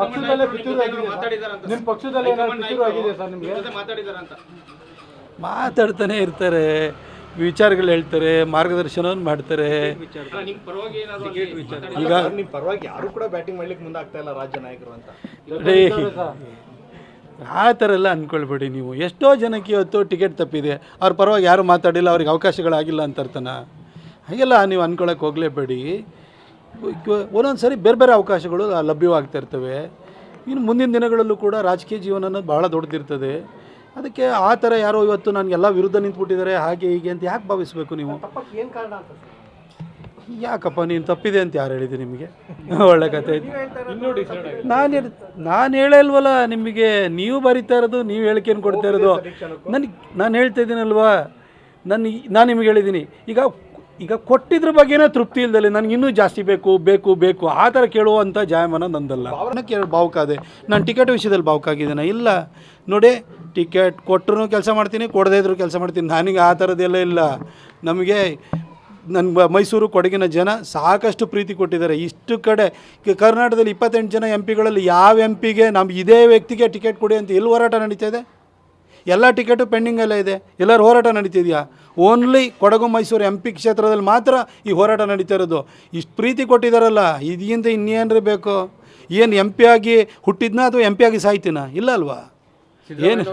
ಪಕ್ಷದಲ್ಲೇ ಪಿತೂರು ಆಗಿದೆ. ನಿಮ್ಮ ಪಕ್ಷದಲ್ಲಿ ಏನಾದ್ರು ಸರ್ ನಿಮಗೆ? ಮಾತಾಡಿದಾರಂತ. ಮಾತಾಡ್ತಾನೆ ಇರ್ತಾರೆ ವಿಚಾರಗಳು ಹೇಳ್ತಾರೆ ಮಾರ್ಗದರ್ಶನವನ್ನು ಮಾಡ್ತಾರೆ. ನಿಮ್ ಪರವಾಗಿ ಏನಾದ್ರು ಈಗ ನಿಮ್ಮ ಪರವಾಗಿ ಯಾರು ಕೂಡ ಬ್ಯಾಟಿಂಗ್ ಮಾಡ್ಲಿಕ್ಕೆ ಮುಂದಾಗ್ತಾ ಇಲ್ಲ ರಾಜ್ಯ ನಾಯಕರು ಅಂತ. ಆ ಥರ ಎಲ್ಲ ಅಂದ್ಕೊಳ್ಬೇಡಿ ನೀವು. ಎಷ್ಟೋ ಜನಕ್ಕೆ ಇವತ್ತು ಟಿಕೆಟ್ ತಪ್ಪಿದೆ. ಅವ್ರ ಪರವಾಗಿ ಯಾರು ಮಾತಾಡಿಲ್ಲ ಅವ್ರಿಗೆ ಅವಕಾಶಗಳಾಗಿಲ್ಲ ಅಂತ ಅರ್ಥನ? ಹಾಗೆಲ್ಲ ನೀವು ಅಂದ್ಕೊಳಕ್ಕೆ ಹೋಗಲೇಬೇಡಿ. ಒಂದೊಂದು ಸರಿ ಬೇರೆ ಬೇರೆ ಅವಕಾಶಗಳು ಲಭ್ಯವಾಗ್ತಾ ಇರ್ತವೆ. ಇನ್ನು ಮುಂದಿನ ದಿನಗಳಲ್ಲೂ ಕೂಡ ರಾಜಕೀಯ ಜೀವನ ಅನ್ನೋದು ಭಾಳ ದೊಡ್ಡದಿರ್ತದೆ. ಅದಕ್ಕೆ ಆ ಥರ ಯಾರೋ ಇವತ್ತು ನನಗೆಲ್ಲ ವಿರುದ್ಧ ನಿಂತ್ಬಿಟ್ಟಿದ್ದಾರೆ ಹಾಗೆ ಹೀಗೆ ಅಂತ ಯಾಕೆ ಭಾವಿಸಬೇಕು ನೀವು? ಏನು ಕಾರಣ ಅಂತ ಸರ್? ಯಾಕಪ್ಪ ನೀನು ತಪ್ಪಿದೆ ಅಂತ ಯಾರು ಹೇಳಿದೆ ನಿಮಗೆ? ಒಳ್ಳೆ ಕತೆ ನಾನು ಹೇಳಿ ನಾನು ಹೇಳಲ್ವಲ್ಲ ನಿಮಗೆ ನೀವು ಬರಿತಾ ಇರೋದು ನೀವು ಹೇಳಿಕೆಯನ್ನು ಕೊಡ್ತಾ ಇರೋದು. ನನಗೆ ನಾನು ಹೇಳ್ತಾ ಇದ್ದೀನಲ್ವಾ? ನಾನು ನಾನು ನಿಮಗೆ ಹೇಳಿದ್ದೀನಿ. ಈಗ ಈಗ ಕೊಟ್ಟಿದ್ರ ಬಗ್ಗೆನೇ ತೃಪ್ತಿ ಇಲ್ದಲ್ಲಿ ನನಗೆ ಇನ್ನೂ ಜಾಸ್ತಿ ಬೇಕು ಬೇಕು ಬೇಕು. ಆ ಥರ ಕೇಳುವಂಥ ಜಾಯಮಾನ ನಂದಲ್ಲ. ಅವನ ಕೇಳಿ ಭಾವುಕಾದೆ ನಾನು ಟಿಕೆಟ್ ವಿಷಯದಲ್ಲಿ ಭಾವುಕಾಗಿದ್ದೇನೆ ಇಲ್ಲ. ನೋಡಿ, ಟಿಕೆಟ್ ಕೊಟ್ಟರು ಕೆಲಸ ಮಾಡ್ತೀನಿ, ಕೊಡದೇ ಇದ್ರು ಕೆಲಸ ಮಾಡ್ತೀನಿ. ನನಗೆ ಆ ಥರದ್ದೆಲ್ಲ ಇಲ್ಲ. ನಮಗೆ ನನ್ನ ಮೈಸೂರು ಕೊಡಗಿನ ಜನ ಸಾಕಷ್ಟು ಪ್ರೀತಿ ಕೊಟ್ಟಿದ್ದಾರೆ. ಇಷ್ಟು ಕಡೆ ಕರ್ನಾಟಕದಲ್ಲಿ ಇಪ್ಪತ್ತೆಂಟು ಜನ ಎಂ ಪಿಗಳಲ್ಲಿ ಯಾವ ಎಂ ಪಿಗೆ ನಮ್ಮ ಇದೇ ವ್ಯಕ್ತಿಗೆ ಟಿಕೆಟ್ ಕೊಡಿ ಅಂತ ಎಲ್ಲಿ ಹೋರಾಟ ನಡೀತಾ ಇದೆ? ಎಲ್ಲ ಟಿಕೆಟು ಪೆಂಡಿಂಗಲ್ಲೇ ಇದೆ. ಎಲ್ಲರೂ ಹೋರಾಟ ನಡೀತಿದೆಯಾ? Only Kodagu Mysuru M P ಕ್ಷೇತ್ರದಲ್ಲಿ ಮಾತ್ರ ಈ ಹೋರಾಟ ನಡೀತಾ ಇರೋದು. ಇಷ್ಟು ಪ್ರೀತಿ ಕೊಟ್ಟಿದ್ದಾರಲ್ಲ ಇದಕ್ಕಿಂತ ಇನ್ನೇನು ಬೇಕು? ಏನು ಎಂ ಪಿ ಆಗಿ ಹುಟ್ಟಿದ್ನಾ ಅಥವಾ ಎಂ ಪಿ ಆಗಿ ಸಾಯ್ತೀನಾ? ಇಲ್ಲ ಅಲ್ವಾ? ಏನು?